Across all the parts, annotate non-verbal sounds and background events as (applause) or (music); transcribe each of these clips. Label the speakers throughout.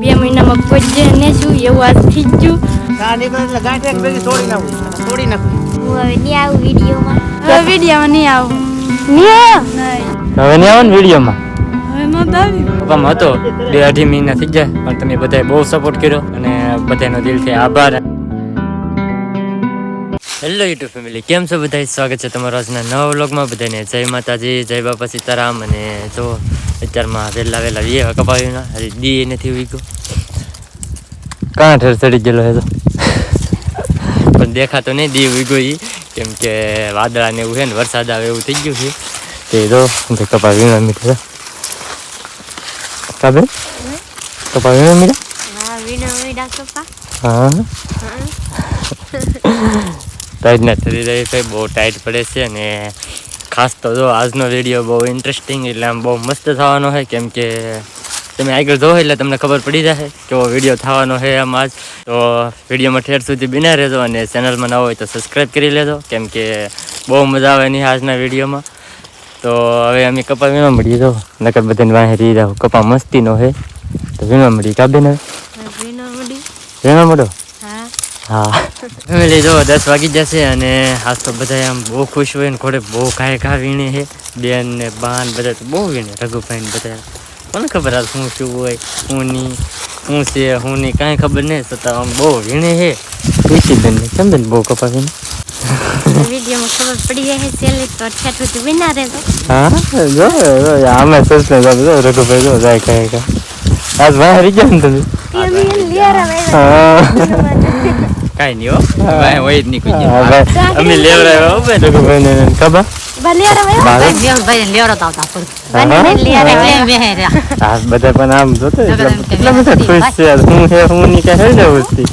Speaker 1: બે મહિનામાં કોઈ ને શું એવું આજ થઈ ગયું.
Speaker 2: ચા નીકળે એટલે ગાંઠે ભેગી તોડી નાખું. તોડી નાખું.
Speaker 3: હું હવે નહીં આવું વિડીયોમાં.
Speaker 1: હવે વિડીયોમાં નહીં આવું.
Speaker 4: હવે નહીં આવે ને વિડીયોમાં? પપ્પામાં હતો. બે અઢી મહિના થઈ જાય પણ તમે બધાએ બહુ સપોર્ટ કર્યો અને બધાનો દિલથી આભાર. હેલો યુટ્યુબ ફેમિલી કેમ છો બધા સ્વાગત છે તમારા આજના નવા વ્લોગમાં બધાને. જય માતાજી જય બાપા સીતારામ. અને જો અત્યારમાં વહેલા વહેલા વીએ કપાવ્યું હજી દી નથી ઉગ્યો કાં ઠેર ચડી ગયેલો હે તો. પણ દેખાતો નહીં દી ઉગ્યો એ કેમ કે વાદળા ને એવું છે ને વરસાદ આવે એવું થઈ ગયું છે. તે જો કપા વીણા મીઠા. કાબે કપા વીણા મીઠા
Speaker 3: કપા.
Speaker 4: હા. (laughs) ટાઈટ નથી રહી છે બહુ ટાઈટ પડે છે અને ખાસ તો જો આજનો વીડિયો બહુ ઇન્ટરેસ્ટિંગ એટલે આમ બહુ મસ્ત થવાનો છે. કેમ કે તમે આગળ જોવો એટલે તમને ખબર પડી જશે કેવો વીડિયો થવાનો છે આમ આજ. તો વિડીયોમાં ઠેર સુધી બિના રહેજો અને ચેનલમાં ના હોય તો સબસ્ક્રાઈબ કરી લેજો. કેમ કે બહુ મજા આવે નહીં આજના વિડીયોમાં તો હવે અમે કપા વીણવા મળીએ તો નકર બધાને વાહે રહી જાવ કપા મસ્તીનો છે. તો વીમા મળીએ. કાબે ને
Speaker 3: વીમા મળી
Speaker 4: મળો?
Speaker 3: હા.
Speaker 4: હા. ફેમિલી જો દસ વાગી જશે અને આજ તો બધા આમ બહુ ખુશ હોય ને ઘોડે બહુ ઘાય કા વીણે છે. બેન ને બાન બધા તો બહુ વીણે રઘુભાઈ ને બધા કોને ખબર આ શું શું હોય હું નહીં શું છે શું નહીં કાંઈ ખબર નહીં છતાં આમ બહુ વીણે છે. ખુશી બેન ને કેમ બેન બહુ કપા વીણે?
Speaker 3: વિડીયોમાં ખબર પડી જાય છેલ્લે તો ઠેઠ સુધી વિના રહેતો
Speaker 4: હા? જો જો, આમે સસ ને જો રઘુભાઈ જો જાય કાંઈ કાંઈ આજ બહાર રહી ગયા ને તમે? હા.
Speaker 2: કાંઈ નહીં હો. ભાઈ હોય જ નીકળી કોઈ
Speaker 4: હા, ભાઈ, અમે લેવડાવ્યા હો ભાઈ. ને ખબર?
Speaker 3: ભાઈ તો.
Speaker 4: હા, હા.
Speaker 3: બેહે રહ્યા.
Speaker 4: આ બધા પણ આમ જોતો એટલા બધા ખુશ છે. હું છે હું ની કાંઈ હે ને વસ્તી
Speaker 3: ને.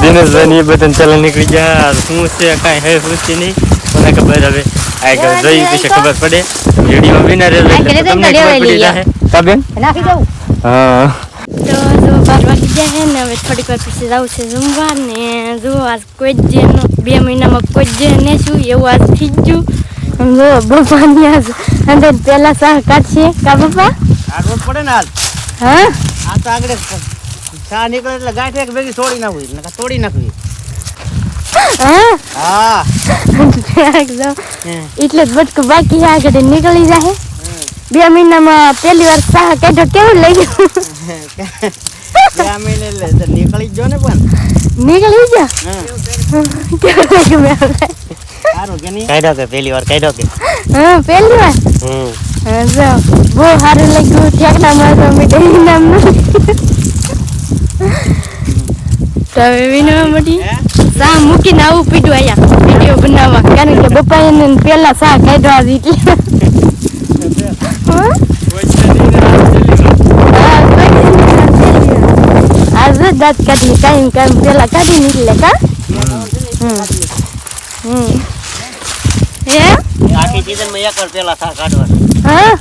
Speaker 4: દિનેશભાઈ ને બધા ચાલે નીકળી ગયા. શું છે કઈ હે વસ્તી નહીં? મને ખબર હવે. આગળ જોઈ પછી ખબર પડે. વીડિયો વિના
Speaker 3: આગળ
Speaker 4: તમને ખબર પડી
Speaker 3: દઉં.
Speaker 4: હા.
Speaker 1: તો જો બાર વાગી ગયા છે ને હવે થોડીક વાર પછી જવું છે જમવા ને જો આજ કોઈ જ જે ન- બે મહિનામાં કોઈ જ ને શું એવું આજ થઈ ગયું. જો બપાની આજ અંદર પેલા શાહ કાઢશે. કા બપા
Speaker 2: કાઢવો પડે ને હાલ.
Speaker 1: હા?
Speaker 2: આ તો આગળ ચા નીકળે એટલે ગાંઠે એક ભેગી તોડી નાખવી નકર તોડી નાખવી.
Speaker 1: હા?
Speaker 2: હા.
Speaker 1: એટલે બટકું બાકી આગળ નીકળી જાય બે મહિનામાં પહેલી વાર શાહ કાઢ્યો કેવું
Speaker 2: લઈ એટલે નીકળી જ જો ને પણ.
Speaker 1: નીકળી મેં
Speaker 2: સારું કે નહીં?
Speaker 4: કાઢ્યો કે પહેલી વાર કાઢો કે.
Speaker 1: હા પહેલી વાર?
Speaker 4: હમ.
Speaker 1: હા, જો. બહુ સારું લાગ્યું. ઠેકડા મારવા મીઠાઈ નામ તો વિનવા મળી સા મૂકીને આવું પીડું અહીંયા. વીડિયો બનાવવા. કારણ કે બપા એને પેલા સા કાઢવા હતી એટલે હા? હા, કોઈ નહીં. આ જો દાંત કાઢી કાંઈ કાંઈ પેલા કાઢી નીકળે કા હમ હે
Speaker 2: આખી સીઝનમાં એક વાર પેલા થા કાઢવાનું
Speaker 1: હા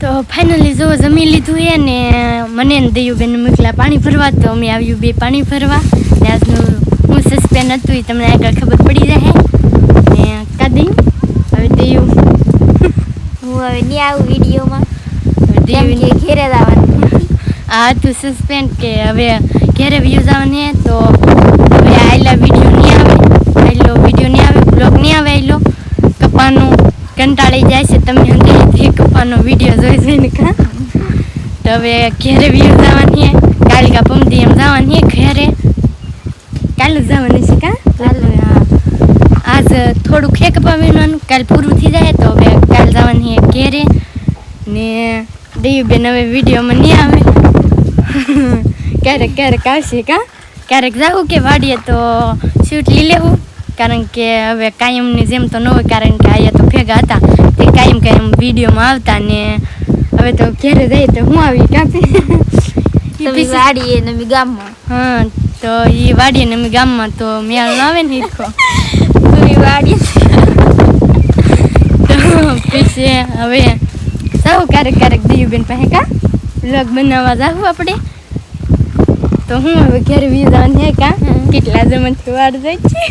Speaker 1: તો ફાઇનલી જો જમી લીધું એ ને મને ને દેયુબેન મોકલા પાણી ભરવા તો અમે આવ્યું બે પાણી ભરવા ને આજનું હું સસ્પેન હતું એ તમને આગળ ખબર પડી જાય ને કાદી હવે દયુ
Speaker 3: હું હવે નહીં આવું વિડીયોમાં ઘેરે જ આવવાનું.
Speaker 1: આ હતું સસ્પેન્ડ કે હવે ઘેરે વ્યૂઝ આવવાને તો હવે આયલા વીડિયો નહીં આવે. આયલો વીડિયો નહીં આવે બ્લોગ નહીં આવે આયલો કપાનું કંટાળી જાય છે તમે અંદરથી કપાનો વીડિયો જોઈ જઈને કા તો હવે ઘેરે વ્યૂઝ આવવાની હે? કાલે કા પમદી એમ જવાની ઘેરે. કાલે જવાની છે કા? કાલે હા. આજ થોડું ખેક પાવાનું કાલ પૂરું થઈ જાય તો હવે કાલ જવાની ઘેરે. ને દેવીબેન હવે વિડીયોમાં નહીં આવે. ક્યારેક ક્યારેક આવશે કા ક્યારેક જાવું કે વાડીએ તો શૂટ લઈ લેવું કારણ કે હવે કાયમની જેમ તો ન હોય કારણ કે અહીંયા તો ભેગા હતા તે કાયમ કાયમ વિડીયોમાં આવતા ને હવે તો ઘેરે જઈએ તો હું આવી કાપી
Speaker 3: વાડીએ ને અમે ગામમાં
Speaker 1: હા તો એ વાડીએ ને અમે ગામમાં તો મેળ ન આવે ને હિરખો
Speaker 3: તમે વાડીએ
Speaker 1: તો પછી હવે જાઉં ક્યારેક ક્યારેક દિયુબેન પાસે કા વ્લોગ બનાવવા જાવું આપણે? તો હું હવે ઘરે વિધાન હે કા? કેટલા જમણથી વાર જાય છે?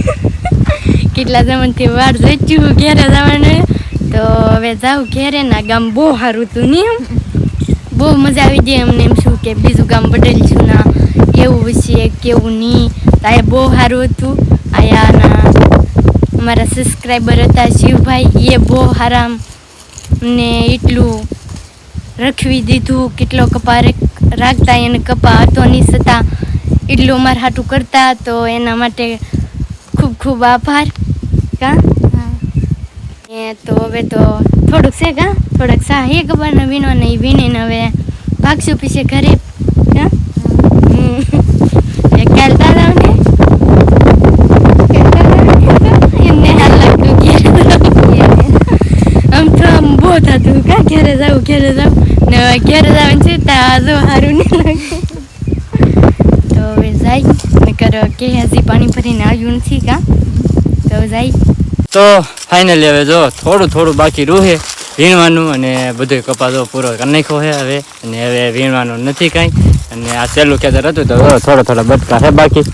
Speaker 1: (laughs) કેટલા જમણથી વાર જાય છે હું ઘેરે જવાનું તો હવે જાઉં ઘેરે ના ગામ બહુ સારું હતું નહીં એમ. બહુ મજા આવી ગઈ અમને એમ શું કે બીજું ગામ બદલ છું ના કેવું છે કેવું નહીં તો બહુ સારું હતું. આયાના અમારા સબસ્ક્રાઈબર હતા શિવભાઈ એ બહુ હારામ. ને એટલું રખવી દીધું, કેટલો કપા રાખતા એને કપા હતો નહીં છતાં એટલું માર હાટું કરતા તો એના માટે ખૂબ ખૂબ આભાર. કા? એ તો હવે તો થોડુંક છે કા? થોડાક સા હે ખબર ને વીણો ને એ વીણીને હવે ભાગશું પીછે ઘરે. કા. (laughs) કાલ દાદાને એમને હાલ લાગતું ઘેરે આમ તો આમ બહુ થતું કા ક્યારે જાઉં ક્યારે જાઉં? ને ઘેરે જવાનું છે ત્યાં જો સારું નહીં લાગે. તો હવે જાય. નકર કે હજી પાણી ભરીને આવ્યું નથી કા? તો જાય.
Speaker 4: તો ફાઇનલી હવે જો થોડું થોડું બાકી રૂહે વીણવાનું અને બધું કપાસો પૂરો કરી નાખ્યો છે હવે. અને હવે વીણવાનું નથી કાંઈ. અને આ છેલ્લું ખેતર હતું તો થોડો થોડા બટકા છે બાકી.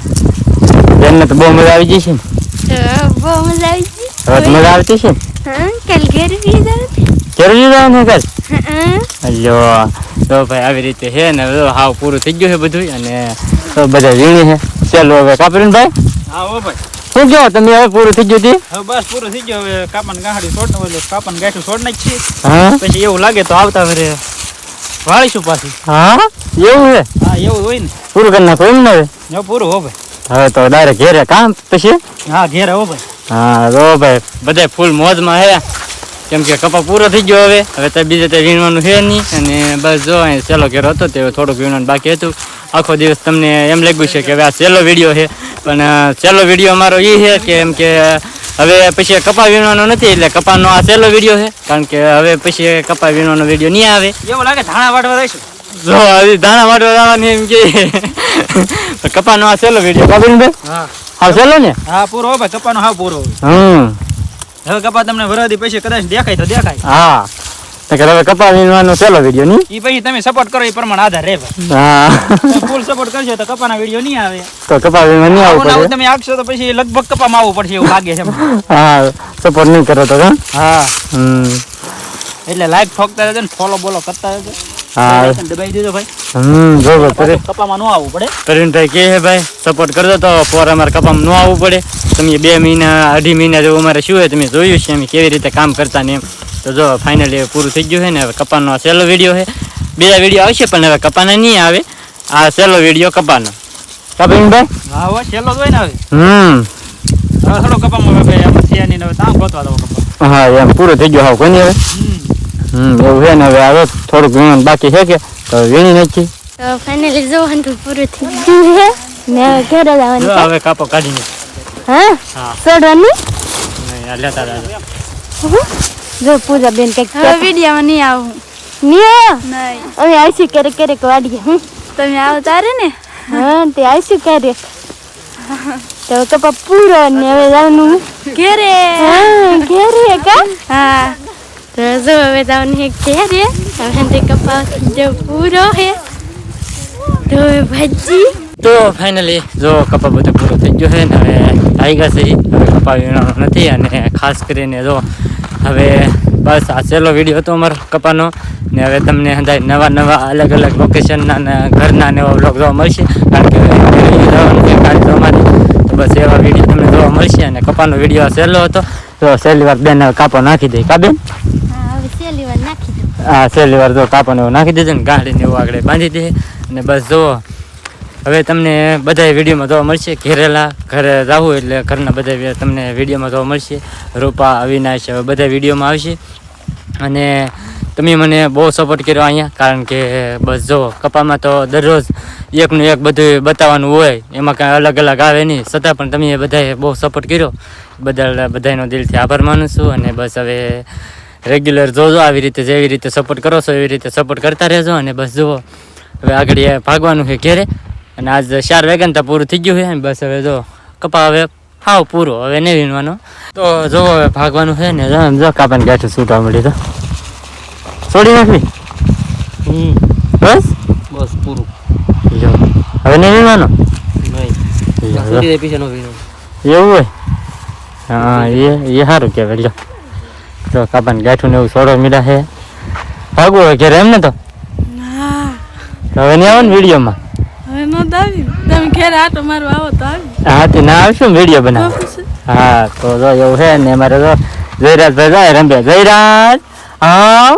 Speaker 4: બેનને તો બહુ મજા આવી જશે ને?
Speaker 1: બહુ મજા આવી
Speaker 4: જશે મજા આવતી છે
Speaker 1: હા કાલ ઘરે
Speaker 4: જરૂરી જવાનું કાલ
Speaker 1: હા
Speaker 4: અલ્યો તો ભાઈ આવી રીતે છે ને હાવ પૂરું થઈ ગયું છે બધું અને તો બધા વીણી છે ચાલો હવે કાપરીન ભાઈ
Speaker 2: હા હો ભાઈ.
Speaker 4: શું કહો તમે હવે પૂરું થઈ ગયું હતી
Speaker 2: બસ પૂરું થઈ ગયું હવે કાપન ગાંહડી છોડ ને કાપન ગાંઠું છોડ નાખી
Speaker 4: હા?
Speaker 2: પછી એવું લાગે તો આવતા વરે વાળીશું પાછી.
Speaker 4: હા? એવું છે
Speaker 2: હા એવું હોય ને.
Speaker 4: પૂરું કરી નાખો એમ ને હવે?
Speaker 2: પૂરું હો ભાઈ.
Speaker 4: હવે તો ડાયરેક્ટ ઘેરે કામ પછી?
Speaker 2: હા ઘેરે હો ભાઈ.
Speaker 4: હા તો ભાઈ બધા ફૂલ મોજમાં હે. કેમ કે કપા પૂરો થઈ ગયો હવે. હવે તો બીજે તે વીણવાનું છે નહીં. અને બસ જો અહીં સેલો ઘેરો હતો તે થોડુંક વીણવાનું બાકી હતું. આખો દિવસ તમને એમ લાગ્યું છે કે હવે આ સહેલો વીડિયો છે. પણ સહેલો વીડિયો અમારો એ છે કે એમ કે હવે પછી કપા વીણવાનો નથી એટલે કપાનો આ સહેલો વીડિયો છે. કારણ કે હવે પછી કપા વીણવાનો વીડિયો નહીં આવે.
Speaker 2: એવું લાગે ધાણા વાટવા રહીશું
Speaker 4: જો હજી ધાણા વાટવા જવાની એમ કે. કપાનો આ સહેલો વીડિયો. કાબીનભાઈ
Speaker 2: હા.
Speaker 4: હા સેલો ને?
Speaker 2: હા પૂરો ભાઈ. કપાનો હા પૂરો.
Speaker 4: હમ.
Speaker 2: હવે કપા તમને વરદી પછી કદાચ દેખાય તો દેખાય.
Speaker 4: હા. તો કે હવે કપા વીણવાનો સેલો વીડિયો નહીં
Speaker 2: એ પછી તમે સપોર્ટ કરો એ પ્રમાણે આધાર રહે
Speaker 4: હા.
Speaker 2: ફૂલ સપોર્ટ કરજો તો કપાના વીડિયો નહીં આવે.
Speaker 4: તો કપા વીણવા નહીં આવવું પડે?
Speaker 2: તમે આગશો તો પછી લગભગ કપામાં આવવું પડશે એવું લાગે છે
Speaker 4: હા સપોર્ટ નહીં કરો તો
Speaker 2: હા?
Speaker 4: હમ.
Speaker 2: એટલે લાઈક ઠોકતા રહેજો ને ફોલો બોલો કરતા રહેજો.
Speaker 4: હા.
Speaker 2: Like દબાઈ દેજો ભાઈ.
Speaker 4: હમ જો કરે
Speaker 2: કપામાં ન આવવું પડે.
Speaker 4: પ્રવીણભાઈ કહે છે ભાઈ સપોર્ટ કરજો તો પોર અમારે કપામાં ન આવવું પડે. તમે બે મહિના અઢી મહિના જેવું અમારે શું હોય તમે જોયું છે અમે કેવી રીતે કામ કરતા ને એમ. તો જો ફાઇનલી પૂરું થઈ ગયું છે ને હવે કપાનો સહેલો વીડિયો છે. બીજા વીડિયો આવશે પણ હવે કપાના નહીં આવે. આ સહેલો વીડિયો કપાનો. પ્રવીણભાઈ
Speaker 2: હા હો છેલ્લો જોઈને આવે
Speaker 4: હમ.
Speaker 2: થોડો કપામાં ભાઈ આપણે સિયાની ને હવે તામ ગોતવા દો કપા
Speaker 4: હા એમ પૂરું થઈ ગયો. હા હવે?
Speaker 2: હમ
Speaker 4: એવું છે ને હવે આવે થોડુંક વીણવાનું બાકી છે કે તો વીણી નાખી.
Speaker 1: તો ફાઇનલી જોવાનું તો પૂરું થઈ ગયું છે. ને હવે ઘરે જવાનું
Speaker 4: હવે કાપો કાઢીને
Speaker 1: હા?
Speaker 4: લેતા
Speaker 1: જો પૂજા બેન કંઈક
Speaker 3: હવે વિડીયોમાં નહીં આવું.
Speaker 1: નિયો
Speaker 3: નહીં.
Speaker 1: અમે આવીશું ક્યારેક ક્યારેક વાડીએ હું
Speaker 3: તમે આવો તારે ને?
Speaker 1: હા તે આવીશું ક્યારેક. તો કપા પૂરો ને હવે જવાનું.
Speaker 3: ઘેરે.
Speaker 1: હા ઘેરે કા?
Speaker 3: હા.
Speaker 1: તો જો હવે છે ઘેરે. હવે તે કપા જો પૂરો છે. તો ભાજી.
Speaker 4: તો ફાઇનલી જો કપા બધું પૂરો થઈ ગયો છે ને હવે આવી ગયા છે. હવે કપા વીણવાનો નથી અને ખાસ કરીને જો હવે બસ આ છેલ્લો વીડિયો હતો અમારો કપાનો ને હવે તમને અંદાજ નવા નવા અલગ અલગ લોકેશનના ને ઘરના ને એવા બ્લોગ જોવા મળશે. કારણ કે જવાનું છે તો બસ એવા વીડિયો તમને જોવા મળશે અને કપાનો વીડિયો સહેલો હતો. તો સહેલી વાર બેન કાપો નાખી દઈ કા બેન
Speaker 1: હા હવે સેલી વાર નાખી દઉં
Speaker 4: હા છેલ્લી વાર જો કાપોને એવું નાખી દેજો ને ગાંઠીને એવું આગળ બાંધી દે. અને બસ જુઓ હવે તમને બધા વિડીયોમાં જોવા મળશે ઘેરેલા ઘરે જાવું એટલે ઘરના બધા તમને વિડીયોમાં જોવા મળશે. રૂપા, અવિનાશ હવે બધા વિડીયોમાં આવશે. અને તમે મને બહુ સપોર્ટ કર્યો અહીંયા, કારણ કે બસ જો, કપામાં તો દરરોજ એકનું એક બધું બતાવવાનું હોય, એમાં કાંઈ અલગ અલગ આવે નહીં. છતાં પણ તમે બધાએ બહુ સપોર્ટ કર્યો. બધા બધાનો દિલથી આભાર માનું છું અને બસ હવે રેગ્યુલર જોજો આવી રીતે જેવી રીતે સપોર્ટ કરો છો એવી રીતે સપોર્ટ કરતા રહેજો અને બસ જુઓ હવે આગળ એ ભાગવાનું છે ઘેરે અને આજ ચાર વેગન તો પૂરું થઈ ગયું છે બસ હવે જો કપા હવે હાવ પૂરો હવે નહીં વીણવાનો. તો જો હવે ભાગવાનું છે ને જો જો કાપાને ગાંઠું છૂટવા મળી તો છોડી નાખવી? બસ?
Speaker 2: બસ પૂરું.
Speaker 4: જો હવે નહીં વીણવાનો? એવું હોય? હા એ એ સારું કહેવાય લ્યો. જો કાપાને ગાંઠું ને એવું સોડો મીડા છે ભાગવું હોય ઘેર એમ ને. તો
Speaker 3: હા
Speaker 4: હવે નહીં આવો ને વિડીયોમાં?
Speaker 1: હવે ન દાવી તમે ઘેર આટો મારો આવો તો આવી
Speaker 4: હા તે ના આવશું વીડિયો બનાવ હા તો જો એવું છે ને અમારે તો જયરાજભાઈ જાય રંબે જયરાજ આવ.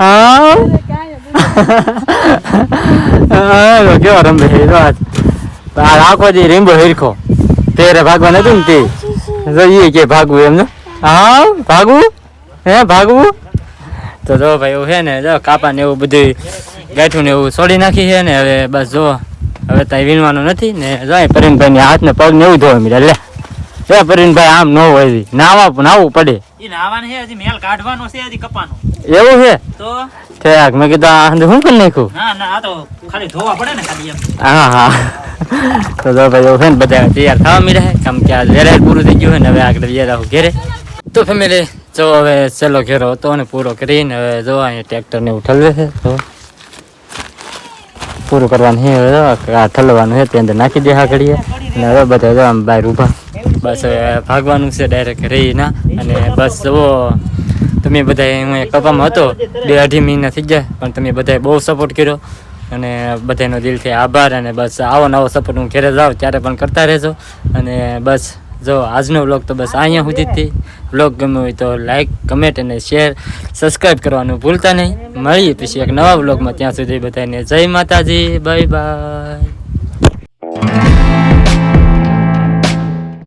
Speaker 4: આવ. (laughs) હા કેવો રંબે છે જો આખો જે રીંબો હિરખો. તેરે ભાગવા નતું ને તે. જોઈએ કે ભાગવું એમ ને? હા ભાગવું હે ભાગવું તો જો ભાઈ એવું છે ને જો કાપા ને એવું બધું ગાંઠું ને એવું છોડી નાખી છે ને હવે બસ જો હવે ત્યાં વીણવાનું નથી ને જાય પરીનભાઈ ને હાથ ને પગ ને એવું ધોવા મળ્યા લે. એ પરીનભાઈ આમ ન હોય. નાવા નાવું પડે.
Speaker 2: ઈ નાવાનું છે હજી મેલ કાઢવાનો છે હજી કપાનો.
Speaker 4: એવું છે?
Speaker 2: તો?
Speaker 4: ઠેક મેં કીધું આ શું કરી નાખ્યું?
Speaker 2: ના ના આ તો ખાલી ધોવા પડે ને ખાલી એમ.
Speaker 4: હા હા. તો જો ભાઈ એવું છે ને બધા તૈયાર થવા મળ્યા છે. કેમ કે આ વેરાય પૂરું થઈ ગયું છે ને હવે આગળ રહું ઘેરે. તો ફેમિલી, જો હવે છેલ્લો ઘેરો હતો ને પૂરો કરીને હવે જો અહીંયા ટ્રેક્ટર ને એવું ઠલવે છે તો પૂરું કરવાનું છે હવે આ ઠલવાનું છે તે અંદર નાખી દે ઘડીએ અને હવે બધા જો આમ બહાર ઊભા. બસ હવે ભાગવાનું છે ડાયરેક્ટ રહી ના અને બસ જુઓ તમે બધા હું કપામાં હતો, બે અઢી મહિના થઈ ગયા, પણ તમે બધાએ બહુ સપોર્ટ કર્યો. અને બધાનો દિલથી આભાર, અને બસ આવો નવો સપોર્ટ હું ઘેરે જાઉં ત્યારે પણ કરતા રહેજો. અને બસ જો આજનો વ્લોગ તો બસ અહીંયા સુધી જ વ્લોગ ગમ્યો હોય તો લાઈક કમેન્ટ અને શેર સબસ્ક્રાઈબ કરવાનું ભૂલતા નહીં. મળીએ પછી એક નવા વ્લોગમાં ત્યાં સુધી બધાને જય માતાજી બાય બાય